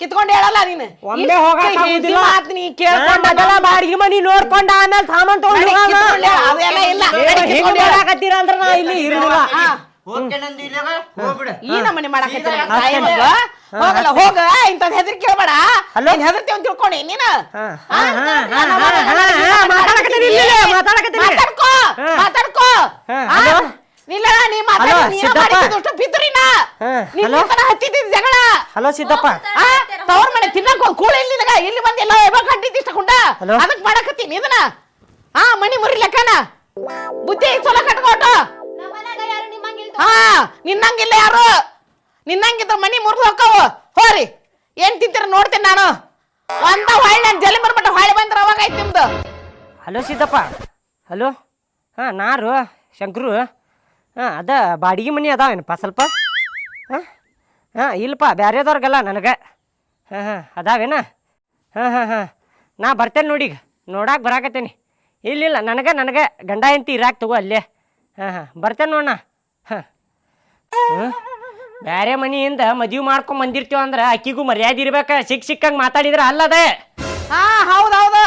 ಕಿತ್ಕೊಂಡು ಹೇಳಲ್ಲ ನೀನು. ಒಮ್ಮೆ ಹೋಗಕ್ ಆಗುದಿಲ್ಲ. ಮಾತು ನೀ ಕೇಳ್ಕೊಂಡ್ ಮೊದಲ ಬಾಡಿಗೆ ಮನಿ ನೋಡ್ಕೊಂಡ ಆಮೇಲೆ ಸಾಮಾನ್ ತಗೊಂಡು ಹೋಗಲ್ಲ. ಅವೆಲ್ಲ ಇಲ್ಲ. ಕಿತ್ಕೊಂಡ್ ಹೇಳು. ಅಂದ್ರ ನಾ ಇಲ್ಲಿ ಇರುದಿಲ್ಲ. ಹಾ. ಹೋಗ್ತೇನಂದು ಇಲ್ಲಾಗ ಹೋಗ್ಬಿಡ ಈ ನಮ್ಮನೆ ಮಾಡಕತ್ತಿ ಸೀದಾ ತಾಯಿ ಯಾಕೆ ಮಗ ಹೋಗಲ್ಲ ಹೋಗ ಇಂಥದ್ ಹೆದರಿ ಕೇಳ್ಬೇಡ ನೀನ್ ಹೆದರ್ತಿ ಅಂತ ತಿಳ್ಕೊಂಡಿ ನೀನ ಮಾತಾಡ್ಕೋ ಹಾ. ಮಾತಾಡ್ಕೋ? ಹಲೋ? ನೀ ಮಾತಾಡಿ ಹಲೋ, ನೀನ ಹಲೋ? ಜಗಳ ಹಲೋ ಸಿದ್ದಪ್ಪ ತವ್ರ ಮನೆ ತಿನ್ನಕ್ ಕೂಳ ಇಲ್ಲಿ ಇಲ್ಲಿ ಬಂದು ಎಲ್ಲ ಯಾವಾಗ ಇಷ್ಟ ಕುಂಡ ಹಲೋ? ಅದಕ್ ಮಾಡಕತ್ತೀನಿ ಇದನ್ನ ಆ ಮನಿ ಮುರಿ ಲೆಕ್ಕನ ಬುದ್ಧಿ ಸೊಲ ಕಟ್ಕೋಟ ಹಾ, ನಿನ್ನಂಗಿಲ್ಲ ಯಾರು? ನಿನ್ನಂಗಿದ್ರ ಮನಿ ಮುರಿದು ಹೋಕ್ಕವು ಹೋರಿ. ಏನ್ ತಿಂತೀರ ನೋಡ್ತೀನಿ ನಾನು. ಒಂದ ಹೊಳ್ಳಿ ನಾನು ಜಲ್ಲಿ ಬರ್ಬಿಟ್ಟು ಹೊಳ್ಳಿ ಬಂದ್ರ ಅವಾಗ ಆಯ್ತು ನಿಮ್ದು. Hello Siddappa hello. ಹಾಂ, ನಾರು, ಶಂಕರು. ಹಾಂ, ಅದ ಬಾಡಿಗೆ ಮನಿ ಅದಾವೇನಪ್ಪ ಸ್ವಲ್ಪ? ಹಾಂ ಹಾಂ, ಇಲ್ಲಪ್ಪ, ಬ್ಯಾರೆದವ್ರಿಗೆಲ್ಲ ನನಗೆ. ಹಾಂ ಹಾಂ, ಅದಾವೇನ? ಹಾಂ ಹಾಂ ಹಾಂ. ನಾ ಬರ್ತೇನೆ ನೋಡಿ ಈಗ. ನೋಡಾಕ ಬರಾಕತ್ತೇನಿ. ಇಲ್ಲಿಲ್ಲ, ನನಗೆ ನನಗೆ ಗಂಡ ಹೆಂಡತಿ ಇರಾಕ್ ತಗೋ ಅಲ್ಲೇ. ಹಾಂ ಹಾಂ, ಬರ್ತೇನೆ ನೋಡಣ ಹಾಂ. ಮನೆಯಿಂದ ಮನಿಯಿಂದ ಮದುವೆ ಮಾಡ್ಕೊಂಡ್ ಬಂದಿರ್ತೀವ ಅಂದ್ರೆ ಅಕ್ಕಿಗೂ ಮರ್ಯಾದೆ ಇರ್ಬೇಕ. ಸಿಕ್ ಸಿಕ್ಕಂಗ್ ಮಾತಾಡಿದ್ರೆ ಅಲ್ಲದೆ. ಹಾ ಹೌದ್ ಹೌದು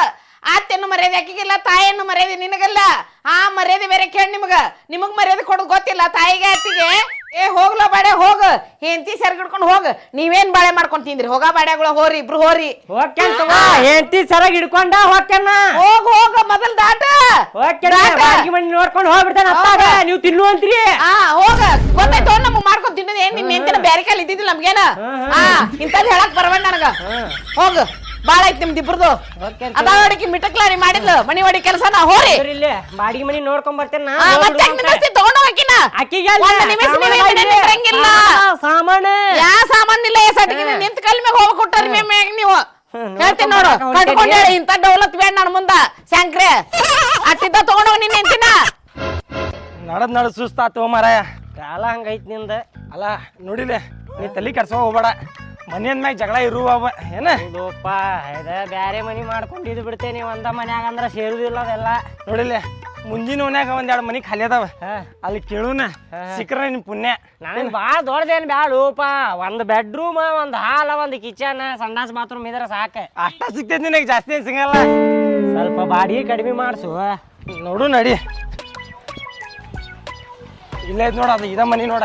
ಮರ್ಯಾದೆ, ಅಕ್ಕಿಗಿಲ್ಲ, ತಾಯಿಯನ್ನು ಮರ್ಯಾದೆ ನಿನಗಲ್ಲ. ಆ ಮರ್ಯಾದೆ ಬೇರೆ ಕೇಳಿ ನಿಮಗ. ನಿಮಗ್ ಮರ್ಯಾದೆ ಕೊಡೋದು ಗೊತ್ತಿಲ್ಲ ತಾಯಿಗೆ, ಅತ್ತಿಗೆ. ಏ ಹೋಗ್ಲ ಬಾಡೆ ಹೋಗ. ಹೆಂಡತಿ ಸೆರ್ಗಿಡ್ಕೊಂಡು ಹೋಗ. ನೀವೇನ್ ಬಾಳೆ ಮಾಡ್ಕೊಂಡ್ ತಿಂದ್ರಿ? ಹೋಗ ಬಾಡ್ಯಾಗಳ ಹೋರಿ ಇಬ್ರು ಹೋರಿ. ತಗೋ. ಹೆಂಡತಿ ಸರಗ್ ಹಿಡ್ಕೊಂಡ ಹೋಗ್ತೇನ. ಹೋಗ್ ಹೋಗ ಮೊದಲ್ ದಾಟ. ಹೋಗ್ಯಾನ ದಾಟ. ಬಾಡಿಗೆ ಮನಿ ನೋಡ್ಕೊಂಡು ಹೋಗ್ಬಿಡ್ತಾನ. ಅಪ್ಪಾಗ ಹೌದಾ? ನೀವು ತಿನ್ನು ಅಂತ್ರಿ. ಆ ಹೋಗ. ಗೊತ್ತಾಯ್ತು ನಮ್ಗ್ ಮಾಡ್ಕೊಂಡ್ ತಿನ್ನೋದು ಏನ್ ನಿನ್ ಹೆಂಡತಿನ ಬ್ಯಾರೆ ಕಾಲ ಇದ್ದಿದ್ದಿಲ್ಲ ನಮ್ಗೇನ? ಆ ಇಂಥದ್ ಹೇಳಕ್ ಬರಬೇಡ ನನಗ. ಹೋಗ. ಬಾಳ ಐತಿ ನಿಮ್ದು ಇಬ್ರದು. ಅದಾವಡಿಕೆ ಅದ ಹೊಡಿಕೆ ಮಿಟಕ್ಲಾರಿ ಮಾಡಿದ್ಲು. ಮನಿ ಕೆಲಸ ನಾ ಹೋರಿ ಇಲ್ಲೇ ಬಾಡಿಗೆ ಮನಿ ನೋಡ್ಕೊಂಡ್ ಬರ್ತೇನೆ ಆ, ಮತ್ತೆ ಹೆಂಗ್ ನಿಂದಿರ್ತಿ ತಗೊಂಡ್ ಹೋಗಿನ ಅಕ್ಕಿಗೆ ಒಂದ್ ನಿಮಿಷ ನೀವೇ ಮನೆ ನಿಂದ್ರಂಗಿಲ್ಲ. ಸಾಮಾನ. ಯಾ ಸಾಮಾನಿಲ್ಲ ಏ ಸಟಿಗೆ ನಿಂತ ಕಲ್ ಮ್ಯಾಗ ಹೋಗಿ ಕೊಟ್ಟಾರಿ ಮ್ಯಾಗ ನೀವು. ಹ್ಮ್, ಹೇಳ್ತೀನಿ ನೋಡು. ನೋಡ್ಕೊಂಡ್ ಕಟ್ಕೊಂಡ್ ಹೇಳಿ ಇಂಥ ಡೌಲತ್ ಬೇಡ ನನ್ ಮುಂದ. ಶಂಕ್ರೆ ಅಟ್ಟಿದ್ದ ತಗೊಂಡೋಗಿ ನಿನ್ ನಿಂತಿನ. ನಡದ್ ನಡದ್ ಸುಸ್ತಾತು ಮಾರಾಯ. ಕಾಲ ಹಂಗೈತ್ನಿಂದ. ಅಲ್ಲ ನೋಡಿಲೆ ನೀ ತಲೆ ಕೆಡ್ಸೋ ಹೋಗ್ಬೇಡ. ಮನೆ ಮ್ಯಾಗ ಜಗಳ ಇರುವ ಏನ? ಬೇರೆ ಇದ ಬ್ಯಾರೆ ಮನಿ ಮಾಡ್ಕೊಂಡಿದ್ದು ಬಿಡ್ತೇನೆ ಒಂದ ಮನ್ಯಾಗ ಅಂದ್ರ ಸೇರುದಿಲ್ಲ ಅದೆಲ್ಲ. ನೋಡಿಲ್ಲ ಮುಂದಿನ ಮನ್ಯಾಗ ಒಂದೆರಡು ಎರಡು ಮನಿ ಖಾಲಿ ಅದಾವ. ಅಲ್ಲಿ ಕೇಳುನ ಸಿಕ್ಕ್ರ ನಿನ್ ಪುಣ್ಯ. ನನಗೆ ಭಾಳ ದೊಡ್ಡದೇನು ಬ್ಯಾಡೂಪ ಒಂದು ಬೆಡ್ರೂಮ್ ಒಂದು ಹಾಲ ಒಂದು ಕಿಚನ್ ಸಂಡಾಸ್ ಬಾತ್ರೂಮ್ ಇದ್ರೆ ಸಾಕ. ಅಷ್ಟ ಸಿಗ್ತೈತಿ ನಿನಗೆ ಜಾಸ್ತಿ ಏನ್ ಸಿಗಲ್ಲ. ಸ್ವಲ್ಪ ಬಾಡಿಗೆ ಕಡಿಮೆ ಮಾಡಿಸು ನೋಡು ನಡಿ. ಇಲ್ಲ ಐತ್ ನೋಡ ಅದು ಇದ ಮನಿ ನೋಡ.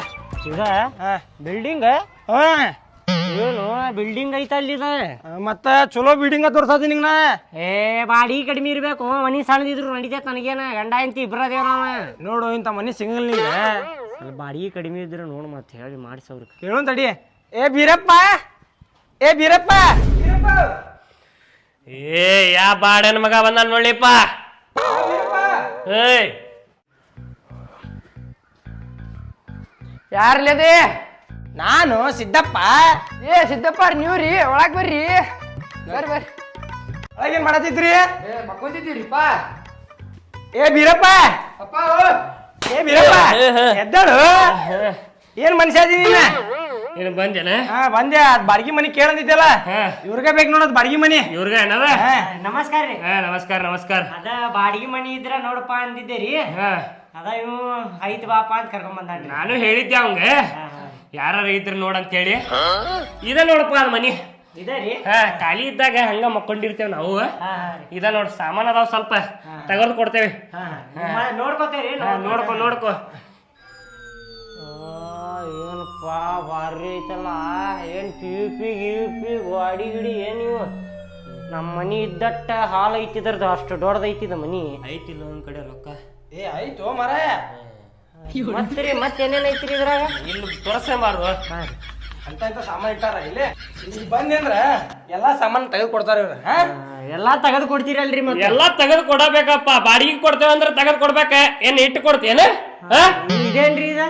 ಇದ ಹಾ. ಬಿಲ್ಡಿಂಗ್ ಹಾ. ಏನು ಬಿಲ್ಡಿಂಗ್ ಐತ ಅಲ್ಲಿ ಮತ್ತ ಚಲೋ ಬಿಲ್ಡಿಂಗ್ ತೋರ್ಸದಿ ನಿಂಗ ಏ ಬಾಡಿ ಕಡಿಮೆ ಇರ್ಬೇಕು ಮನಿ ಸಣ್ಣದಿದ್ರು ನಡಿತೈತೆ ನನಗೇನ ಗಂಡ ಹೆಂಡತಿ ಇಬ್ಬರದೇವ ನಾವ ನೋಡು ಇಂತ ಮನಿ ಸಿಂಗಲ್ ನಿಂಗ. ಬಾಡಿ ಕಡಿಮೆ ಇದ್ರೆ ನೋಡು ಮತ್ತೆ ಹೇಳಿ ಮಾಡಿಸ ಅವ್ರ ಕೇಳೋನ್ ತಡಿ ಏ ಬೀರಪ್ಪ! ಏ ಬೀರಪ್ಪ! ಏ ಯಾ ಬಾಡನ್ ಮಗ ಬಂದ ನೋಡ್ಲಿಪ್ಪ. ಏಯ್. ಯಾರ್ಲೇದೆ ನಾನು ಸಿದ್ದಪ್ಪ. ಏ ಸಿದ್ದಪ್ಪ ನೀವು ರೀ ಒಳಗ್ ಬರ್ರಿ. ಬರ್ರಿ ಬರ್ರಿ. ಒಳಗೇನ್ ಮಾಡತ್ತಿದ್ರಿ? ಏ ಮಕ್ಕೊಂತಿದ್ದೀರಿಪ್ಪ. ಏ ಬೀರಪ್ಪ. ಅಪ್ಪ ಓ. ಏ ಬೀರಪ್ಪ. ಎದ್ದಾಳು. ಏನ್ ಮನುಷ್ಯ ಇದೀನಿ ನೀನ? ಬಂದೇನ? ಹಾ ಬಂದೆ. ಅದ್ ಬಾಡಿಗೆ ಮನಿ ಕೇಳಂದಿದ್ದಲ್ಲ ಹಾ. ಇವ್ರಿಗೆ ಬೇಕು ನೋಡೋದ್ ಬಾಡಿಗೆ ಮನಿ. ಇವ್ರಿಗೆ ಏನದ? ಹಾ. ನಮಸ್ಕಾರ ರೀ ಹಾ ನಮಸ್ಕಾರ ನಮಸ್ಕಾರ. ಅದ ಬಾಡಿಗೆ ಮನಿ ಇದ್ರ ನೋಡಪ್ಪ ಅಂದಿದ್ದೆ ರೀ. ಹಾ. ಅದ ಇವು ಐತ್ ಬಾಪ ಅಂತ ಕರ್ಕೊಂಡ್ ಬಂದಾನ್ರಿ. ನಾನು ಹೇಳಿದ್ದೆ ಅವಂಗ ಯಾರ ಇದ್ರ ನೋಡಂತೇಳಿ ಇದ ನೋಡಪ್ಪ ಅದ್ ಮನಿ. ಇದೆ ರೀ. ಹಾ ಖಾಲಿ ಇದ್ದಾಗ ಹಂಗ ಮಕ್ಕೊಂಡಿರ್ತೇವ್ ನಾವು. ಇದ ನೋಡ್ ಸಾಮಾನ್ ಅದಾವ ಸ್ವಲ್ಪ. ತಗದ್ ಕೊಡ್ತೇವೆ. ಹಾ, ನೋಡ್ಕೊ ನೋಡ್ಕೊ. ಏನಪ್ಪ ಭಾರಿ ಐತಲ್ಲ. ಏನ್ ಪಿ ಯು ಪಿ ಯು ಪಿ ಗಾಡಿ ಗಿಡಿ ಏನ್ ನೀವು ನಮ್ಮ ಮನಿ ಇದ್ದಟ್ಟ ಹಾಲ್ ಐತಿದ್ರದ್ದು ಅಷ್ಟು ದೊಡ್ಡದೈತಿದ ಮನಿ. ಐತಿಲ್ಲ ಒಂದ್ ಕಡೆ ರೊಕ್ಕ. ಏ ಆಯ್ತು ಮಾರಾಯ. ಮತ್ತೆ ಮತ್ತೆ ಮತ್ತೇನೇನ್ ಐತ್ರಿ ಇದ್ರಾಗ? ಇಲ್ಲಿ ತೋರ್ಸೇಬಾರ್ದು ಅಂತ ಇಂತ ಸಾಮಾನ್ ಇಟ್ಟಾರ ಇಲ್ಲಿ. ಇಲ್ಲಿ ಬಂದೆ ಎಲ್ಲಾ ಸಾಮಾನ್ ತೆಗೆದು ಕೊಡ್ತಾರ ಇವ್ರ ಎಲ್ಲಾ ತೆಗೆದು ಕೊಡ್ತೀರಲ್ರಿ ಮತ್ತೆ? ಎಲ್ಲಾ ತೆಗೆದು ಕೊಡಬೇಕಪ್ಪ. ಬಾಡಿಗೆ ಕೊಡ್ತೇವೆ ಅಂದ್ರೆ ತೆಗೆದು ಕೊಡ್ಬೇಕ. ಏನ್ ಇಟ್ಟು ಕೊಡ್ತೇನ? ಇದೇನ್ರಿ ಇದ?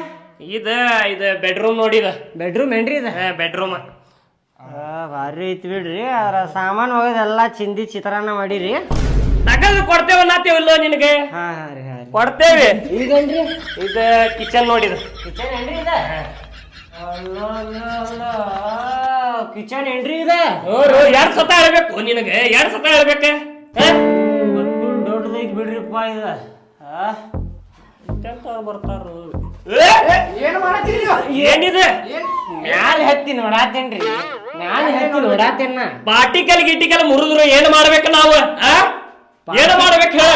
ಇದ ಇದ ಬೆಡ್ರೂಮ್ ನೋಡಿದ ಬೆಡ್ರೂಮ್ ಏನ್ರಿ ಇದ? ಬೆಡ್ರೂಮ್ ಭಾರಿ ಐತಿ ಬಿಡ್ರಿ. ಅದ್ರ ಸಾಮಾನ್ ಹೋಗೋದೆಲ್ಲಾ ಚಿಂದಿ ಚಿತ್ರಾನ್ನ ಮಾಡಿರಿ. ತಗದು ಕೊಡ್ತೇವೆ ಅನ್ನತ್ತೇವಿಲ್ಲೋ ನಿನಗೆ? ಹಾ ರೀ. ಕೊಡ್ತೇವೆ. ಇದೇನ್ರಿ ಇದ ಕಿಚನ್ ನೋಡಿದ. ಕಿಚನ್ ಏನ್ರಿ ಇದ? ಕಿಚನ್ ಏನ್ರಿ ಇದೆ? ಅವ್ರು ಎರಡ್ ಸತ ಹೇಳ್ಬೇಕು ನಿನಗೆ. ಎರಡ್ ಸತ ಹೇಳ್ಬೇಕ ಹಾ? ಒಟ್ಟು ದೊಡ್ಡದೈತಿ ಬಿಡ್ರಿಪ್ಪ ಇದ. ಆ? ಬರ್ತಾರ ಏನು ಮಾಡತ್ತೀರಿ ನೀವು? ಏನಿದೆ? ಏನ್? ಮ್ಯಾಲ ಹತ್ತಿ ನೋಡಾತೇನ್ರಿ. ಮ್ಯಾಲ ಹತ್ತಿ ನೋಡಾತೇನ ಪಾಟಿಕಲ್ ಗಿಟಿಕಲ್ ಮುರಿದ್ರು ಏನ್ ಮಾಡ್ಬೇಕು ನಾವು? ಆ? ಏನ್ ಮಾಡ್ಬೇಕು ಹೇಳ?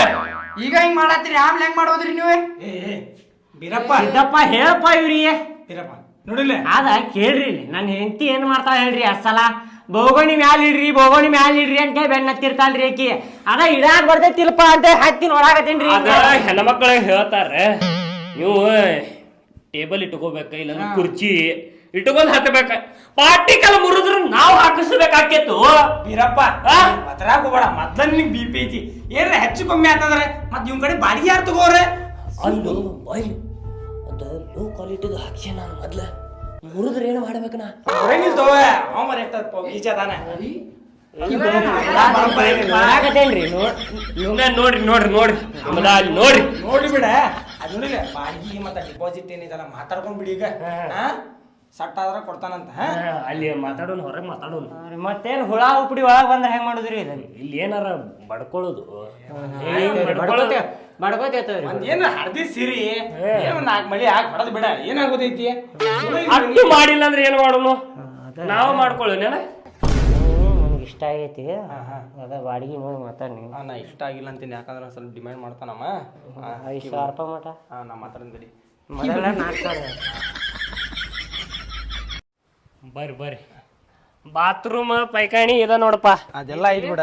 ಈಗ ಹಿಂಗ್ ಮಾಡತ್ತೀರಿ? ಆಮೇಲೆ ಹೆಂಗ್ ಮಾಡೋದ್ರಿ ನೀವು? ಬೀರಪ್ಪ. ಇದಪ್ಪ ಹೇಳಪ್ಪ ಇವ್ರಿಗೆ. ಬೀರಪ್ಪ ನೋಡಿಲ್ಲ? ಅದ ಕೇಳ್ರಿ ಇಲ್ಲಿ. ನನ್ನ ಹೆಂಡತಿ ಏನ್ ಮಾಡ್ತಾಳ ಹೇಳ್ರಿ ಅಸಲ ಬೋಗಣಿ ಮ್ಯಾಲ ಇಡ್ರಿ ಬೋಗಣಿ ಮ್ಯಾಲ ಇಡ್ರಿ ಅಂತ ಬೆನ್ನ ಹತ್ತಿರ್ತಾಳ್ರಿ ಆಕಿ. ಅದ ಇಡಾಕ್ ಬರ್ತೈತಿಲ್ಪ ಅಂತ ಹತ್ತಿ ನೋಡಾಕತ್ತೀನ್ರಿ ಅದ ಹೆಣ್ಮಕ್ಳಿಗೆ ಹೇಳ್ತಾರ ನೀವು ಟೇಬಲ್ ಇಟ್ಕೋಬೇಕ ಇಲ್ಲ ಕುರ್ಚಿ ಇಟ್ಕೊಂಡ್ ಹತ್ತಬೇಕ ಪಾರ್ಟಿಕಲ್ ಮುರಿದ್ರು ನಾವು ಹಾಕಿಸ್ಬೇಕಾಕೇತು ಬೀರಪ್ಪ ಆ? ಮದ್ರಾಗ ಹೋಗ್ಬೇಡ. ಮೊದ್ಲ ನಿನಗೆ ಬಿ ಪಿ ಐತಿ. ಏನ್ರ ಹೆಚ್ಚು ಕಮ್ಮಿ ಆತಂದ್ರೆ? ಮತ್ ಇವ್ ಕಡೆ ಬಾಡಿಗೆ ಯಾರು ತಗೋರೆ ಅಲ್ಲೂ ಬಾಯ್ ಅದು ಲೋ ಕ್ವಾಲಿಟಿದು ಹಾಕ್ಸಿ ನಾನು ಮೊದ್ಲ? ಮುರಿದ್ರೆ ಏನು ಮಾಡ್ಬೇಕು ನಾ ಹೊರಗಿಲ್ ತಗೋ ಅವ ಮರ ಎಷ್ಟ ಗೀಚ ಅದಾನ. ನೋಡ್ರಿ ನೋಡ್ರಿ ನೋಡ್ರಿ ನೋಡ್ರಿ. ನೋಡಿ ಬಿಡ. ಅದ್ ನೋಡಿಲ್ಲ ಬಾಡಿಗೆ ಮತ್ತ ಡಿಪಾಸಿಟ್ ಏನಿದಲ್ಲ ಮಾತಾಡ್ಕೊಂಡ್ ಬಿಡಿ ಈಗ. ಹಾ? ಸಟ್ ಆದ್ರೆ ಕೊಡ್ತಾನಂತ ಹಾ? ಆ, ಅಲ್ಲಿ ಮಾತಾಡೋನು ಹೊರಗೆ ಮಾತಾಡೋನು. ಮತ್ತೇನ್ ಹುಳ ಉಪ್ಪುಡಿ ಒಳಗ್ ಬಂದ್ರೆ ಹೆಂಗ್ ಮಾಡುದ್ರಿ ಇದನ್ನ ಇಲ್ಲಿ ಏನಾರ ಬಡ್ಕೊಳ್ಳೋದು ಬಡ್ಕೋತೇವ್ ಒಂದ್ ಏನ್ ಹಳದಿ ಸಿರಿ ಏನ್ ನಾಲ್ಕು ಮಳಿ ಹಾಕಿ ಹೊಡೆದ್ ಬಿಡ ಏನಾಗೋದೈತಿ? ಅಷ್ಟು ಮಾಡಿಲ್ಲ ಅಂದ್ರೆ ಏನು ಮಾಡೋನು? ನಾವು ಮಾಡ್ಕೊಳ್ಳೋಣ ನನಗೆ ಇಷ್ಟ ಆಗೈತಿ. ಅದ ಬಾಡಿಗೆ ನೋಡಿ ಮಾತಾಡಿ ನೀವು ನಾ ಇಷ್ಟ ಆಗಿಲ್ಲ ಅಂತೀನಿ ಯಾಕಂದ್ರೆ ಒಂದ್ ಸ್ವಲ್ಪ ಡಿಮ್ಯಾಂಡ್ ಮಾಡ್ತಾನಮ್ಮ. ಐದು ಸಾವಿರ ರೂಪಾಯಿ ಮಟ. ಹಾ ನಾ ಮಾತಾಡಿದ್ರಿ ಮೊದಲ ನಾಲ್ಕು ಸಾವಿರ. ಬರ್ರಿ ಬರ್ರಿ. ಬಾತ್ರೂಮ್ ಪೈಕಾಣಿ ಇದ ನೋಡಪ್ಪ. ಅದೆಲ್ಲ ಐತ್ ಬಿಡ.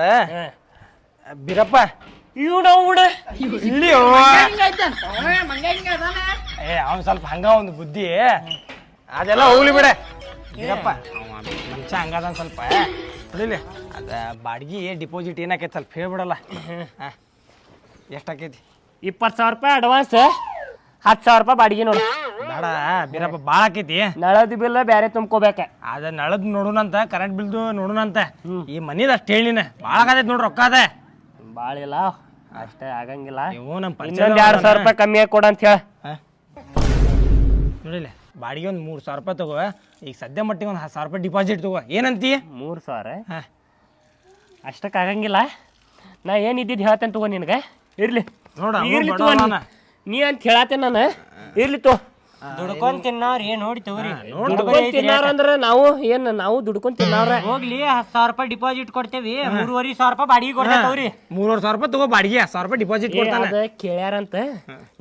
ಬಿರಪ್ಪ. ಇವ್ ನಾವು ಬಿಡ. ಇಲ್ಲಿ ಏ ಅವ್ನ್ ಸ್ವಲ್ಪ ಹಂಗ ಒಂದು ಬುದ್ಧಿ. ಅದೆಲ್ಲ ಹೋಗ್ಲಿ ಬಿಡ. ಬಿರಪ್ಪ. ಅವ ಮನುಷ್ಯ ಹಂಗದ ಸ್ವಲ್ಪ. ಹೊಡಿಲಿ ಅದ ಬಾಡಿಗೆ ಡಿಪಾಸಿಟ್ ಏನಾಕೈತಿ ಸ್ವಲ್ಪ ಹೇಳ್ಬಿಡಲ್ಲ. ಎಷ್ಟಾಕೈತಿ ಇಪ್ಪತ್ತು ಸಾವಿರ ರೂಪಾಯಿ ಅಡ್ವಾನ್ಸ್ ಹತ್ತು ಸಾವಿರ ರೂಪಾಯಿ ಬಾಡಿಗೆ ನೋಡು. ಬೇಡ ಬೀರಪ್ಪ ಭಾಳ ಆಕೈತಿ. ನಳದ ಬಿಲ್ ಬೇರೆ ತುಂಬ್ಕೋಬೇಕ. ಅದ ನಳದ್ ನೋಡೋಣಂತ ಕರೆಂಟ್ ಬಿಲ್ದು ನೋಡೋಣಂತ ಈ ಮನಿದ ಅಷ್ಟು ಹೇಳಿನ ಭಾಳ ಆಗತೈತಿ ನೋಡ್ರಿ ರೊಕ್ಕ ಅದ. ಭಾಳ ಇಲ್ಲ ಅಷ್ಟೇ ಆಗಂಗಿಲ್ಲ. ಇವು ನಮ್ಮ ಇನ್ನೊಂದ್ ಎರಡ್ ಸಾವಿರ ರೂಪಾಯಿ ಕಮ್ಮಿ ಕೊಡ ಅಂತ ಹೇಳ. ನೋಡಿಲ್ಲ ಬಾಡಿಗೆ ಒಂದು ಮೂರು ಸಾವಿರ ರೂಪಾಯಿ ತಗೋ. ಈಗ ಸದ್ಯ ಮಟ್ಟಿಗೆ ಒಂದು ಹತ್ತು ಸಾವಿರ ರೂಪಾಯಿ ಡಿಪಾಸಿಟ್ ತಗೋ. ಏನಂತಿ? ಮೂರು ಸಾವಿರ? ಹಾ. ಅಷ್ಟಕ್ಕೆ ಆಗಂಗಿಲ್ಲ. ನಾ ಏನಿದ್ದಿದ್ದು ಹೇಳ್ತೇನೆ ತಗೋ ನಿನಗೆ. ಇರ್ಲಿ. ನೋಡ, ಇರ್ಲಿ ತಗೋ. ನೀ ಅಂತ ಹೇಳತ್ತೆ ನಾನು? ಇರ್ಲಿ ತೋ. ದುಡ್ಕೊಂಡ್ ತಿನ್ನೋರಿ ನೋಡಿ ತಗೋರಿ? ದುಡ್ಕೊಂಡ್ ತಿನ್ನಾರ ಅಂದ್ರೆ ನಾವು ಏನ್ ನಾವು ದುಡ್ಕೊಂಡ್ ತಿನ್ನಾರ ಹೋಗ್ಲಿ ಹತ್ತು ಸಾವಿರ ರೂಪಾಯಿ ಡಿಪಾಸಿಟ್ ಕೊಡ್ತೇವಿ ಮೂರುವರೆ ಸಾವಿರ ರೂಪಾಯಿ ಬಾಡಿಗೆ ಕೊಡ್ತೇವೆ ತಗೋರಿ. ಮೂರುವರೆ ಸಾವಿರ ರೂಪಾಯಿ ತಗೋ ಬಾಡಿಗೆ ಹತ್ತು ಸಾವಿರ ರೂಪಾಯಿ ಡಿಪಾಸಿಟ್ ಕೊಡ್ತಾನೆ. ಅದ ಕೇಳ್ಯಾರಂತ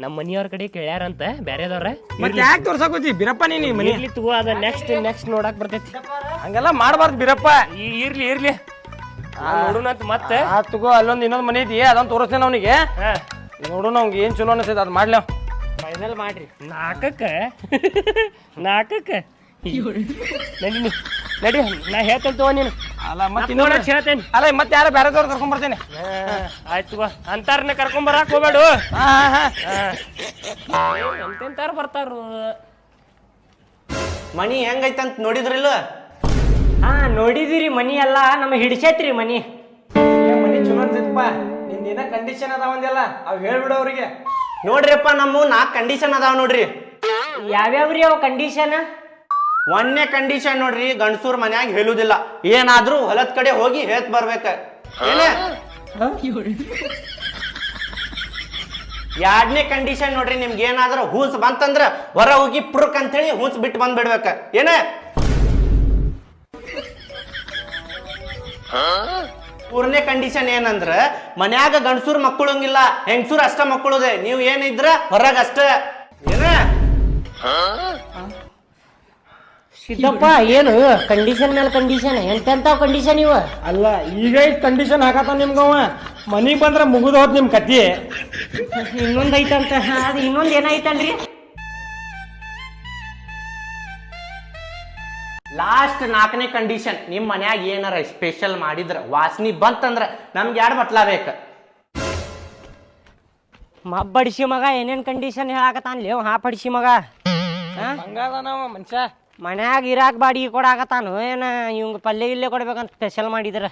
ನಮ್ಮ ಮನಿಯವ್ರ ಕಡೆ ಕೇಳ್ಯಾರಂತ ಬೇರೆದವ್ರ ಮತ್ತೆ ಯಾಕೆ ತೋರ್ಸಕೋತಿ ಬಿರಪ್ಪ ನೀನು ಮನೆ. ಇರ್ಲಿ ತಗೋ ಅದ ನೆಕ್ಸ್ಟ್ ನೆಕ್ಸ್ಟ್ ನೋಡಕ್ ಬರ್ತೈತಿ. ಹಂಗೆಲ್ಲ ಮಾಡಬಾರ್ದು ಬಿರಪ್ಪ. ಇರ್ಲಿ ಇರ್ಲಿ. ನೋಡೋಣ ಮತ್ತೆ. ಆ ತಗೋ ಅಲ್ಲೊಂದು ಇನ್ನೊಂದು ಮನೆ ಐತಿ ಅದೊಂದು ತೋರಿಸ್ತೇನೆ ಅವನಿಗೆ. ಹಾ. ನೋಡೋಣ ಅವ್ಗೆ ಏನು ಚಲೋ ಅನಿಸ್ತೈತೆ ಅದು ಮಾಡ್ಲ. ಫೈನಲ್ ಮಾಡ್ರಿ. ನಾಲ್ಕಕ್ಕೆ ನಾಲ್ಕಕ್ಕೆ ನಡಿ ನೀ. ನಡಿ ನಾ ಹೇಳ್ತೇನೆ ತಗೋ ನೀನು. ಅಲ್ಲ ಮತ್ತೆ ನೋಡಕ್ ಇನ್ನೊಂದು ಹೇಳ್ತೇನೆ. ಅಲ್ಲ ಮತ್ತೆ ಯಾರೋ ಬೇರೆದವ್ರು ಕರ್ಕೊಂಡ್ ಬರ್ತೇನೆ. ಆಯ್ತು ತಗೋ ಅಂತಾರನ್ನ ಕರ್ಕೊಂಡ್ ಬರಾಕ್ ಹೋಗ್ಬೇಡು. ಹಾ ಹಾ ಹಾ. ಎಂತೆಂತಾರ ಬರ್ತಾರು? ಮನಿ ಹೆಂಗೈತಂತ ನೋಡಿದ್ರಿಲ್ಲ? ಹಾ ನೋಡಿದಿರಿ ಮನಿ ಎಲ್ಲ. ನಮ್ಮ ಹಿಡಿಸೈತ್ರಿ ಮನಿ ಏ ಮನಿ ಚಲೋ ಅನ್ಸೈತಪ್ಪ. ನಿಂದ ಕಂಡೀಷನ್ ಕಂಡೀಷನ್ ಅದಾವಂದೆಲ್ಲ ಅವ್ ಹೇಳ್ಬಿಡು ಅವ್ರಿಗೆ. ನೋಡ್ರಿಪ್ಪ ನಮ್ಮ ನಾಲ್ಕು ಕಂಡೀಷನ್ ಅದಾವ ನೋಡ್ರಿ. ಯಾವ್ಯಾವ್ರಿ ಅವ ಕಂಡೀಷನ್ ಒಂದನೇ ಕಂಡೀಷನ್ ನೋಡ್ರಿ ಗಂಡಸೂರ್ ಮನ್ಯಾಗ ಹೇಳುದಿಲ್ಲ. ಏನಾದ್ರೂ ಹೊಲದ ಕಡೆ ಹೋಗಿ ಹೇಳ್ ಬರ್ಬೇಕ. ಏನೇ? ಎರಡನೇ ಕಂಡೀಷನ್ ನೋಡ್ರಿ ನಿಮ್ಗೆ ಏನಾದ್ರೂ ಹೂಸ್ ಬಂತಂದ್ರ ಹೊರ ಹೋಗಿ ಪುರುಕ್ ಅಂತೇಳಿ ಹೂಸ್ ಬಿಟ್ಟು ಬಂದ್ಬಿಡ್ಬೇಕ. ಏನೇ? ಮೂರನೇ ಕಂಡೀಷನ್ ಏನಂದ್ರ ಮನ್ಯಾಗ ಗಂಡಸೂರ್ ಮಕ್ಕಳಂಗಿಲ್ಲ ಹೆಂಗಸೂರ್ ಅಷ್ಟ ಮಕ್ಕಳುದೆ ನೀವು ಏನಿದ್ರ ಹೊರಗ ಅಷ್ಟ ಏನ? ಸಿದ್ದಪ್ಪ ಏನು ಕಂಡೀಷನ್ ಮೇಲೆ ಕಂಡೀಷನ್ ಎಂತೆಂತ ಕಂಡೀಷನ್ ಇವ? ಅಲ್ಲ ಈಗ ಕಂಡೀಷನ್ ಹಾಕತ್ತ ನಿಮ್ಗವ ಮನಿಗ್ ಬಂದ್ರ ಮುಗಿದ ಹೋದ್ ನಿಮ್ ಕತಿ ಇನ್ನೊಂದ್ ಐತಂತ ಅದು ಇನ್ನೊಂದ್ ಏನಾಯ್ತಲ್ರಿ ಲಾಸ್ಟ್ ನಾಲ್ಕನೇ ಕಂಡೀಷನ್ ನಿಮ್ಮ ಮನ್ಯಾಗ ಏನಾರ ಸ್ಪೆಷಲ್ ಮಾಡಿದ್ರ ವಾಸನಿ ಬಂತಂದ್ರ ನಮ್ಗೆ ಎರಡು ಬಟ್ಲ ಬೇಕ? ಮಬ್ಬಡಿಸಿ ಮಗ ಏನೇನ್ ಕಂಡೀಷನ್ ಹೇಳಾಕತಾನಲ್ಲಿ ಹಾ ಪಡಿಸಿ ಮಗ. ಹಾ? ಹಂಗದ ನಾವ ಮನುಷ್ಯ. ಮನ್ಯಾಗ ಇರಾಕ್ ಬಾಡಿಗೆ ಕೊಡಾಕತ್ತಾನು ಏನ ಇವಂಗ ಪಲ್ಯ ಇಲ್ಲೇ ಕೊಡ್ಬೇಕಂತ ಸ್ಪೆಷಲ್ ಮಾಡಿದ್ರ?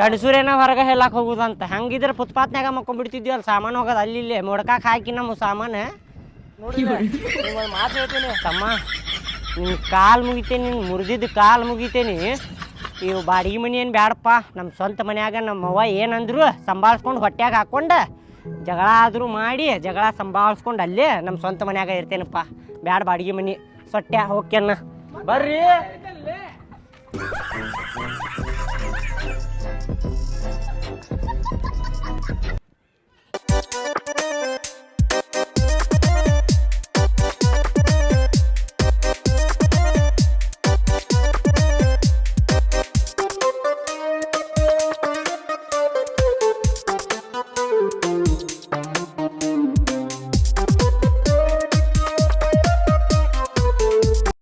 ಗಂಡಸೂರೇನ ಹೊರಗೆ ಹೇಳಕ್ ಹೋಗುದಂತ. ಹಂಗಿದ್ರ ಫುಟ್ಪಾತ್ನ್ಯಾಗ ಮಕ್ಕೊಂಡ್ಬಿಡ್ತಿದ್ವಿ ಅಲ್ಲಿ ಸಾಮಾನು ಹೋಗೋದು ಅಲ್ಲಿ ಇಲ್ಲೇ. ಮೊಡ್ಕಾಕ್ ಹಾಕಿ ನಮ್ಮ ಸಾಮಾನು. ಮಾತು ಹೇಳ್ತೀನಿ. ತಮ್ಮ. ನಿನ್ ಕಾಲು ಮುಗಿತೇನೆ ನಿನ್ನ ಮುರಿದಿದ್ದು ಕಾಲು ಮುಗಿತೇನೆ. ಇವು ಬಾಡಿಗೆ ಮನೆ ಏನು ಬ್ಯಾಡಪ್ಪ ನಮ್ಮ ಸ್ವಂತ ಮನ್ಯಾಗ ನಮ್ಮ ಅವ ಏನಂದ್ರು ಸಂಭಾಳಿಸ್ಕೊಂಡು ಹೊಟ್ಯಾಗ ಹಾಕ್ಕೊಂಡು ಜಗಳ ಆದರೂ ಮಾಡಿ ಜಗಳ ಸಂಭಾಳಿಸ್ಕೊಂಡು ಅಲ್ಲೇ ನಮ್ಮ ಸ್ವಂತ ಮನ್ಯಾಗ ಇರ್ತೇನಪ್ಪ. ಬ್ಯಾಡ ಬಾಡಿಗೆ ಮನೆ ಸೊಟ್ಟೆ ಹೋಗ್ಯನ್ನ ಬರ್ರಿ.